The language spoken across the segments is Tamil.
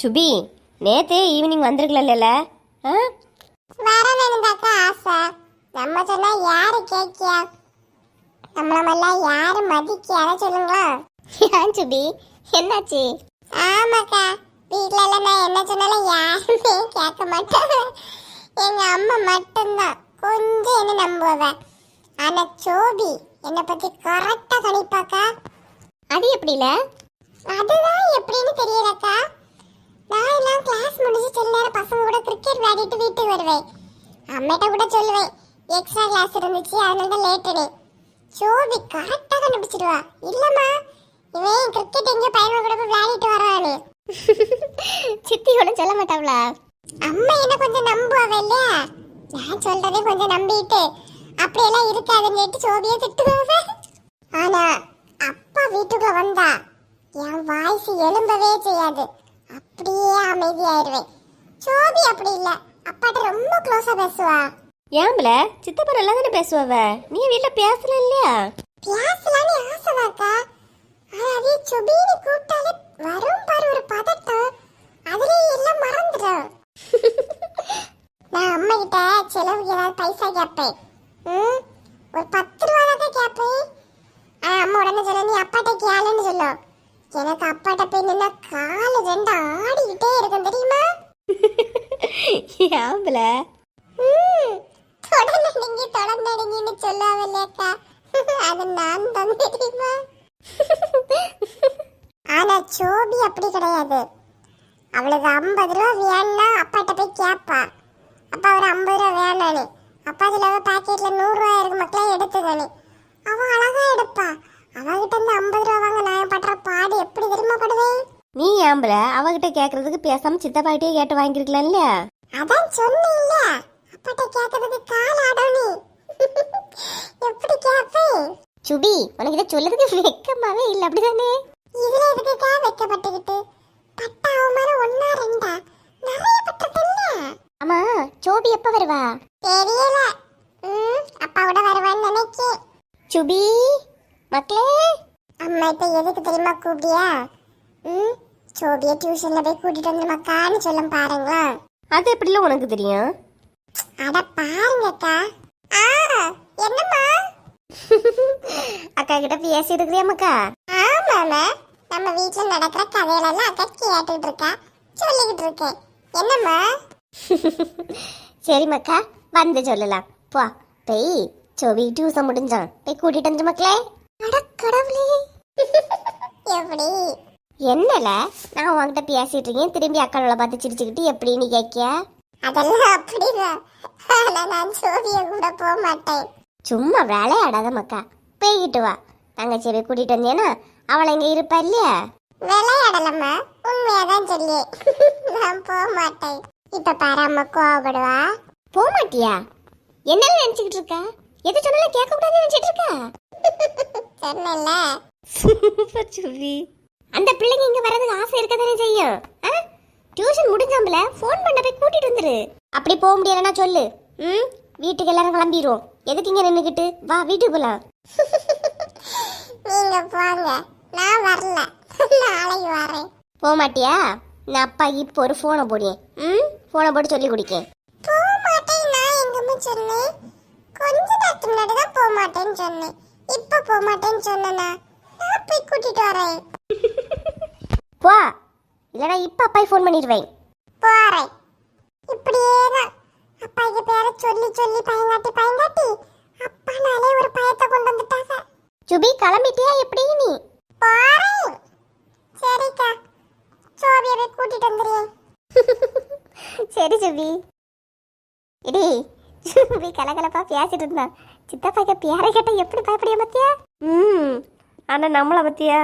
சுபி நேத்தே ஈவினிங் வந்திருக்கல ஆ? வரணுந்தாக்கா ஆசை. நம்ம சொன்னா யாரு கேக்கியா? நம்மளமெல்லாம் யாரு மதிக்கியா அதை சொல்லுங்களா? ஏன் சுபி? என்னாச்சு? ஆமாக்கா. வீட்ல எல்லாம் நான் என்ன சொன்னாலும் யாருமே கேட்க மாட்டாங்க. எங்க அம்மா மட்டும்தான். கொஞ்சம் என்ன நம்புவ. ஆனா சோபி என்னை பத்தி கரெக்டா கணிப்பாக்கா. அது எப்படில அதுதான் எப்படின்னு தெரியலக்கா. நான் எல்லாம் கிளாஸ் முடிஞ்சு சில நேரம் பசங்க கூட கிரிக்கெட் விளையாடிட்டு வீட்டுக்கு வருவேன். அம்மிட்ட கூட சொல்லுவேன் எக்ஸ்ட்ரா கிளாஸ் இருந்துச்சு அதனால தான் லேட்டுனே சோபி கரெக்டா கண்டுபிடிச்சிடுவா. இல்லம்மா இவன் கிரிக்கெட் எங்க பையன் கூட போய் விளையாடிட்டு வரானு சித்தி கூட சொல்ல மாட்டாவளா அம்மா என்ன கொஞ்சம் நம்புவாங்க இல்லையா? நான் சொல்றதே கொஞ்சம் நம்பிட்டு அப்படியெல்லாம் இருக்காதுன்னு சோபியை திட்டுவாங்க ஆனா அப்பா வீட்டுக்குள்ள வந்தா என் வாய்ஸ் எழும்பவே செய்யாது. அப்படியே அமைதியாயிருவேன். சோபி அப்படி இல்ல. அப்பாட்ட ரொம்ப க்ளோஸா பேசுவா. ஏம்பல சித்தப்பா நல்லா தானே பேசுவவ? நீ வீட்டில் பேசல இல்லையா? பேசலான்னு ஆசைதாக்கா ஆனா அதே சுபின்னு கூப்பிட்டாலே வரும் பாரு ஒரு பதட்டம். அதுலயே எல்லாம் மறந்துடும். நான் அம்மா கிட்ட செலவுக்கு ஏதாவது பைசா கேட்பேன். ம்? ஒரு பத்து ரூபா தான் கேட்பேன். ஆனா அம்மா உடனே சொல்ல நீ அப்பாட்ட கேளுன்னு சொல்லும் எனக்கு அப்பாட்ட போய் நின்னா காலு ரெண்டு ஆடிக்கிட்டே இருக்கும் தெரியுமா? ஏம்பல ம், தொடர்ந்தடிங்கி தொடர்ந்தடிங்கின்னு சொல்லாவில்லையாக்கா அது நான் தான் தெரியுமா? ஆனா சோபி அப்படி கிடையாது. அவளுக்கு ஐம்பது ரூபா வேணும்னா அப்பாட்ட போய் கேட்பா அப்பா ஒரு ஐம்பது ரூபா வேணானு அப்பா அதுல பாக்கெட்ல நூறு ரூபா இருக்கு மக்களே எடுத்துக்கணு அவ அழகா எடுப்பா அவகிட்ட இருந்து ஐம்பது ரூபா வாங்க நான் படுற பாடு எப்படி தெரியுமா படுவேன் நீ ஏம்பல? அவகிட்ட கேட்கறதுக்கு பேசாம சித்தப்பாகிட்டே கேட்டு வாங்கிருக்கலாம் இல்லையா? அதான் சொன்னீல்ல அப்பாட்ட கேட்கறதுக்கு கால் ஆடும் நீ எப்படி கேட்பேன் சுபி உனக்கு இதை சொல்லதுக்கு வெக்கமாவே இல்லை அப்படிதானே? இதுல எதுக்குக்கா வைக்கப்பட்டுக்கிட்டு? பட்ட அவமானம் ஒன்னா ரெண்டா? நிறைய பட்டிருக்குல்ல. ஆமா சோபி எப்ப வருவா? தெரியல. ம் அப்பாவோட வருவான்னு நினைக்கேன். சுபி? மக்களே அம்மா இப்ப எதுக்கு தெரியுமா கூப்பிடியா? ம் சோபிய டியூஷன்ல போய் கூட்டிட்டு வந்து மக்கான்னு சொல்லும் பாருங்களா. அது எப்படில உனக்கு தெரியும்? அட பாருங்கக்கா ஆ என்னம்மா? அக்கா கிட்ட பேசி இருக்கிறியா மக்கா ஆமாமா நம்ம வீட்ல நடக்கிற கதைகளெல்லாம் அக்கா கேட்டுட்டு இருக்கா. சொல்லிக்கிட்டு இருக்கேன் என்னம்மா? சரி மக்கா வந்து சொல்லலாம். போ போய் சோபி டியூசன் முடிஞ்சான். போய் கூட்டிட்டு வந்து மக்களே. எப்படி என்னல? நான் உன்கிட்ட பேசிட்டு இருக்கேன். திரும்பி அக்காளோட பார்த்து சிரிச்சுக்கிட்டு எப்படின்னு கேட்கிய? அதெல்லாம் அப்படிதான் ஆனா நான் சோபிய கூட போக மாட்டேன். சும்மா விளையாடாத மக்கா. போய்கிட்டு வா. தங்கச்சி போய் கூட்டிட்டு வந்தேன்னா அவளை இங்க இருப்பா இல்லையா? விளையாடலம்மா. உண்மையாதான் சொல்லி நான் போக மாட்டேன். இப்ப பாரு அம்மா கோவப்படுவா. போக மாட்டியா என்ன நினைச்சுக்கிட்டு இருக்க? எது சொன்னாலும் கேட்க கூடாதுன்னு நினைச்சிட்டு இருக்க? சொன்னேன்ல சூப்பர் சுவி. அந்த பிள்ளைங்க இங்க வரதுக்கு ஆசை இருக்க தானே செய்யும். ஆ? டியூஷன் முடிஞ்சாம்பல ஃபோன் பண்ண போய் கூட்டிட்டு வந்துரு. அப்படி போக முடியலன்னா சொல்லு. ம்? வீட்டுக்கு எல்லாரும் கிளம்பிடுவோம் எதுக்கு இங்க நின்னுக்கிட்டு? வா வீட்டுக்கு போலாம். நீங்க போங்க. நான் வரல. நாளைக்கு வரேன். போக மாட்டியா? நான் அப்பா இப்போ ஒரு ஃபோனை போடியேன் ம்? ஃபோனை போட்டு சொல்லி குடிக்கேன். போக மாட்டேன் நான் எங்கம்மா சொன்னேன்? கொஞ்ச நேரத்துக்கு முன்னாடி தான் போக மாட்டேன்னு சொன்னேன். இப்ப போக மாட்டேன்னு சொன்னேனா? நான் போய் கூட்டிட்டு வரேன். போ. இல்லைனா இப்போ அப்பாய் ஃபோன் பண்ணிடுவேன். போறேன். இப்படியே தான். அப்பாக்கு பேரை சொல்லி சொல்லி பயங்காட்டி பயங்காட்டி அப்பானாலே ஒரு பயத்தை கொண்டு வந்துட்டாங்க. சுபி கிளம்பிட்டியா எப்படி நீ? போறேன். சரிக்கா. சோபியை போய் கூட்டிட்டு வந்துடுறேன். சரி சுபி. இடி. சுபி கலகலப்பா பேசிட்டு இருந்தா சித்தப்பாக்க பேரை கேட்டா எப்படி பயப்படிய பத்தியா? ம் ஆனா நம்மளை பத்தியா?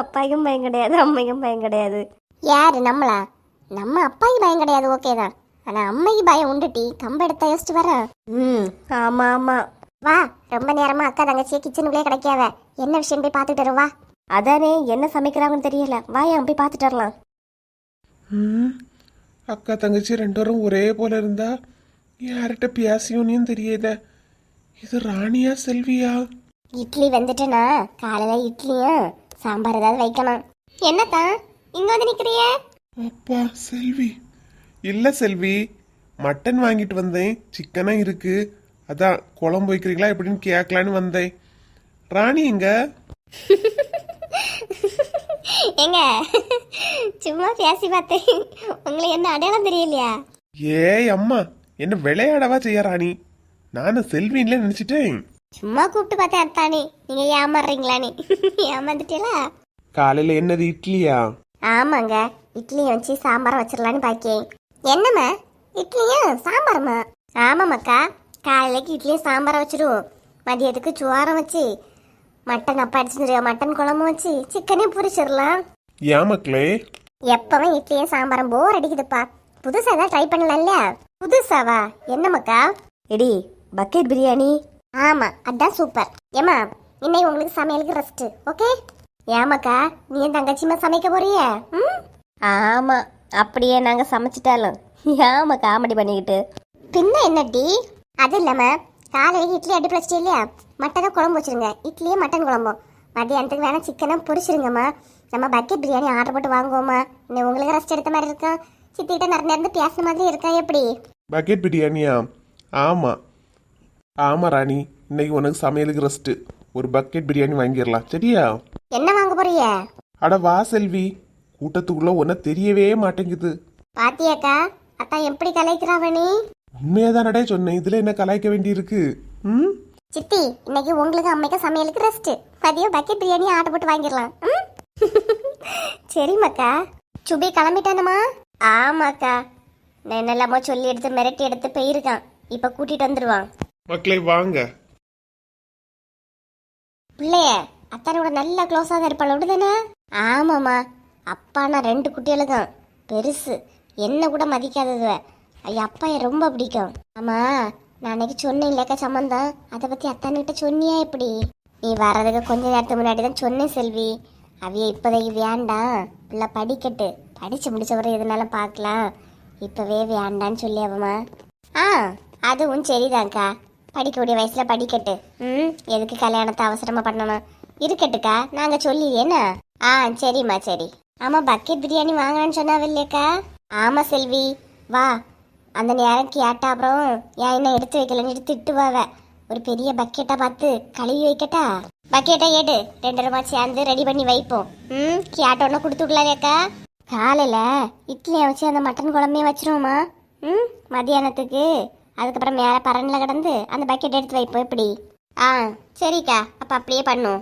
அப்பாய்க்கும் பயம் கிடையாது அம்மைக்கும் பயம் கிடையாது. யாரு நம்மளா? நம்ம அப்பாய்க்கு பயம் கிடையாது ஓகே தான். ஆனா அம்மைக்கு பயம் உண்டுட்டி கம்ப எடுத்தா யோசிச்சு வர ம் ஆமா ஆமா. வா ரொம்ப நேரமா அக்கா தங்கச்சியை கிச்சனுக்குள்ளே கிடைக்காவ என்ன விஷயம் போய் பார்த்துட்டு வரும் வா. அதானே என்ன சமைக்கிறாங்கன்னு தெரியல. வா என் போய் பார்த்துட்டு வரலாம். ம் அக்கா தங்கச்சி ரெண்டு பேரும் ஒரே போல இருந்தா யார்கிட்ட பேசியோன்னு தெரியுத. இது ராணியா செல்வியா? இட்லி வந்துட்டுனா? காலையில இட்லியும் சாம்பார் ஏதாவது வைக்கணும். என்னத்தான் இங்க வந்து நிக்கிறிய? அப்பா செல்வி. இல்ல செல்வி. மட்டன் வாங்கிட்டு வந்தேன். சிக்கனா இருக்கு. அதான் குழம்பு வைக்கிறீங்களா எப்படின்னு கேட்கலான்னு வந்தேன். ராணி எங்க? ஏங்க சும்மா பேசி பார்த்தேன். உங்களுக்கு என்ன அடையாளம் தெரியலையா? ஏய் அம்மா. என்ன விளையாடவா செய்ய ராணி? நானும் செல்வின்ல நினைச்சிட்டேன். சும்மா கூப்பிட்டு பார்த்தேன் அத்தானே. நீங்க ஏமாறுறீங்களானே. ஏமாந்துட்டீங்களா? காலையில என்னது இட்லியா? ஆமாங்க. இட்லியை வச்சு சாம்பார் வச்சிடலான்னு பாக்கேன். என்னம்மா? இட்லியும் சாம்பாருமா? ஆமாம்மாக்கா காலையிலக்கு இட்லியும் சாம்பாரை வச்சிடுவோம் மதியத்துக்கு சுவாரம் வச்சு மட்டன் அப்பா அடிச்சு மட்டன் குழம்பு வச்சு சிக்கனையும் பொரிச்சிடலாம் ஏன் மக்களே? எப்பவும் இட்லியும் சாம்பாரும் போர் அடிக்குதுப்பா. புதுசா தான் ட்ரை பண்ணலாம்ல? புதுசாவா? என்னம்மாக்கா எடி பக்கெட் பிரியாணி. ஆமா அதான் சூப்பர். ஏமா இன்னைக்கு உங்களுக்கு சமையலுக்கு ரெஸ்ட் ஓகே ஏமாக்கா நீ என் தங்கச்சிமா சமைக்க போறிய? ம்? ஆமா அப்படியே நாங்க சமைச்சிட்டாலும். ஏமா காமெடி பண்ணிக்கிட்டு. பின்ன என்னடி? அது இல்லாம காலையில இட்லி அடுப்பு வச்சிட்டு இல்லையா? மட்டனை குழம்பு வச்சிருங்க. இட்லியும் மட்டன் குழம்பும் மதியானத்துக்கு வேணா சிக்கனும் பொரிச்சிருங்கம்மா. நம்ம பக்கெட் பிரியாணி ஆர்டர் போட்டு வாங்குவோமா இன்னும் உங்களுக்கு ரெஸ்ட் எடுத்த மாதிரி இருக்கும் சித்திக்கிட்ட நிறைய நேரம் பேசுன மாதிரி இருக்கா? எப்படி? பக்கெட் பிரியாணியா? ஆமா. ஆமா ராணி. இன்னைக்கு உனக்கு சமையலுக்கு ரெஸ்ட் ஒரு பக்கெட் பிரியாணி வாங்கிடலாம். சரியா? என்ன வாங்க போறிய அட வா செல்வி. கூட்டத்துக்குள்ள உன்ன தெரியவே மாட்டேங்குது. பாத்தியாக்கா அத்தான் எப்படி கலைக்கிறாவணி உண்மையாதானடே சொன்னேன். இதுல என்ன கலாய்க்க வேண்டியிருக்கு? ம்? சித்தி இன்னைக்கு உங்களுக்கு அம்மைக்கு சமையலுக்கு ரெஸ்ட் மதியம் பக்கெட் பிரியாணி ஆர்டர் போட்டு வாங்கிடலாம். ம்? சரிம்மாக்கா. சுபி கிளம்பிட்டானம்மா? ஆமாக்கா. நான் என்னெல்லாமோ சொல்லி எடுத்து மிரட்டி எடுத்து போயிருக்கான். இப்ப கூட்டிட்டு வந்துருவான். மக்களே வாங்க. பிள்ளைய அத்தானோட நல்ல க்ளோஸாக தான் இருப்பாள் அப்படிதானே? ஆமாம்மா. அப்பானா ரெண்டு குட்டிகளுக்கும். பெருசு. என்ன கூட மதிக்காதது ஐயா அப்பா என் ரொம்ப பிடிக்கும். ஆமா நான் அன்னைக்கு சொன்னேன் இல்லக்கா சம்மந்தம்? அதை பற்றி அத்தானுக்கிட்ட சொன்னியா எப்படி நீ வர்றதுக்கு கொஞ்ச நேரத்துக்கு முன்னாடி தான் சொன்னேன் செல்வி. அவைய இப்போதைக்கு வேண்டாம். பிள்ளை படிக்கட்டு. படித்து முடிச்சவரை எதுனாலும் பார்க்கலாம். இப்போவே வேண்டான்னு சொல்லி அவமா ஆ அதுவும் சரிதான்க்கா. படிக்கக்கூடிய வயசுல படிக்கட்டு. ம் எதுக்கு கல்யாணத்தை அவசரமா பண்ணணும்? இருக்கட்டுக்கா நாங்க சொல்லி என்ன? ஆ சரிம்மா சரி. ஆமா பக்கெட் பிரியாணி வாங்கணும்னு சொன்னாவில்லையக்கா? ஆமா செல்வி. வா. அந்த நேரம் கேட்டா அப்புறம் ஏன் என்ன எடுத்து வைக்கலன்னு திட்டுவாவ. ஒரு பெரிய பக்கெட்டா பார்த்து கழுவி வைக்கட்டா? பக்கெட்டை எடு. ரெண்டு ரூபா சேர்ந்து ரெடி பண்ணி வைப்போம். ம் கேட்டோன்னு கொடுத்து விடலாதேக்கா காலையில இட்லியை வச்சு அந்த மட்டன் குழம்பையும் வச்சிருவோமா ம் மதியானத்துக்கு அதுக்கப்புறம் மேலே பரனில் கிடந்து அந்த பக்கெட் எடுத்து வைப்போம் எப்படி ஆ சரிக்கா. அப்போ அப்படியே பண்ணும்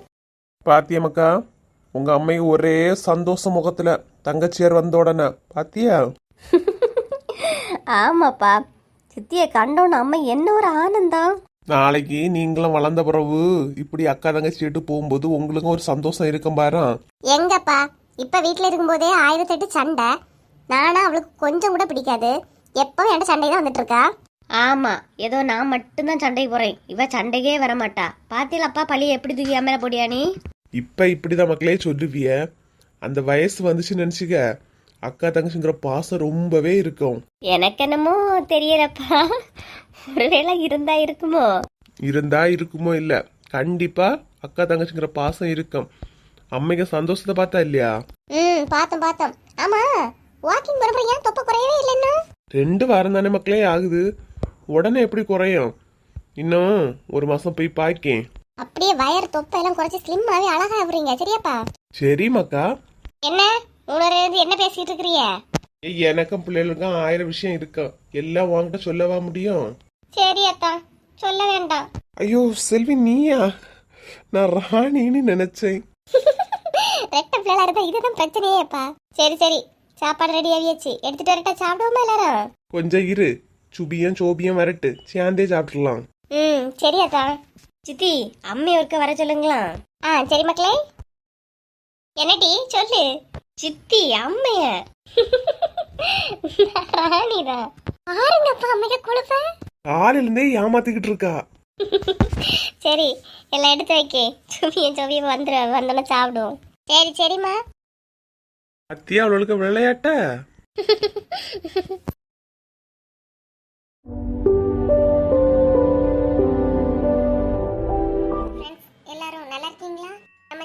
பாத்தியம்மாக்கா உங்க அம்மைக்கு ஒரே சந்தோஷ முகத்துல தங்கச்சியார் வந்த உடனே பாத்தியா? ஆமாப்பா. சித்தியை கண்டோன்னு அம்மா என்ன ஒரு ஆனந்தம் நாளைக்கு நீங்களும் வளர்ந்த பிறகு இப்படி அக்கா தங்கச்சி விட்டு போகும்போது உங்களுக்கும் ஒரு சந்தோஷம் இருக்கும் பாரு. எங்கப்பா? இப்போ வீட்டில் இருக்கும்போதே ஆயிரத்தெட்டு சண்டை. நானா அவளுக்கு கொஞ்சம் கூட பிடிக்காது. எப்பவும் என்கிட்ட சண்டை தான் வந்துட்டு இருக்கா? ஆமா ஏதோ நான் மட்டும்தான் சண்டைக்கு போறேன். இவ சண்டைக்கே வர மாட்டா பாத்தியலப்பா பழிய எப்படி தூக்கி போடியா நீ? இப்ப இப்படிதான் மக்களே சொல்லுவிய. அந்த வயசு வந்துச்சு நினைச்சுக்க அக்கா தங்கச்சிங்கிற பாசம் ரொம்பவே இருக்கும். எனக்கு என்னமோ தெரியலப்பா ஒருவேளை இருந்தா இருக்குமோ? இருந்தா இருக்குமோ இல்ல கண்டிப்பா அக்கா தங்கச்சிங்கிற பாசம் இருக்கும். அம்மைக்கு சந்தோஷத்தை பார்த்தா இல்லையா? ம் பார்த்தோம் பார்த்தோம். ஆமா வாக்கிங் போறப்ப ஏன் தொப்பை குறையவே இல்லைன்னா? ரெண்டு வாரம் தானே மக்களே ஆகுது. உடனே எப்படி குறையும்? இன்னும் ஒரு மாசம் போய் பாக்கேன். அப்படியே வயர் தொப்பை எல்லாம் குறைச்சி ஸ்லிம் ஆகி அழகா ஆகுறீங்க சரியாப்பா? சரி மக்கா. என்ன? உணர்வு இருந்து என்ன பேசிட்டு இருக்கிறிய ஏய், எனக்கும் பிள்ளைகளுக்கும் ஆயிரம் விஷயம் இருக்கும் எல்லாம் உன்கிட்ட சொல்லவா முடியும்? சரி அத்தா. சொல்ல வேண்டாம். ஐயோ செல்வி நீயா? நான் ராணின்னு நினைச்சேன். ரெட்ட பிள்ளைல இருந்தா இதுதான் பிரச்சனையேப்பா. சரி சரி. சாப்பாடு ரெடி ஆகியாச்சு. எடுத்துட்டு வரட்டா சாப்பிடுவோமா எல்லாரும்? கொஞ்சம் இரு. சுபியும் சோபியும் வரட்டு. சேர்ந்தே சாப்பிட்டுலாம் ம் சரி அத்தா சித்தி அம்மி ஒருக்க வர சொல்லுங்களா? ஆ சரி மக்களே. என்னடி சொல்லு. சித்தி அம்மைய. ராணிதான் பாருங்கப்பா அம்மைய கொழுப்ப. காலையில இருந்தே ஏமாத்திக்கிட்டு இருக்கா. சரி எல்லாம் எடுத்து வைக்க. சுவிய சுவிய வந்துரு வந்தோன்னே சாப்பிடுவோம். சரி சரிம்மா. அத்தியா அவளுக்கு விளையாட்ட?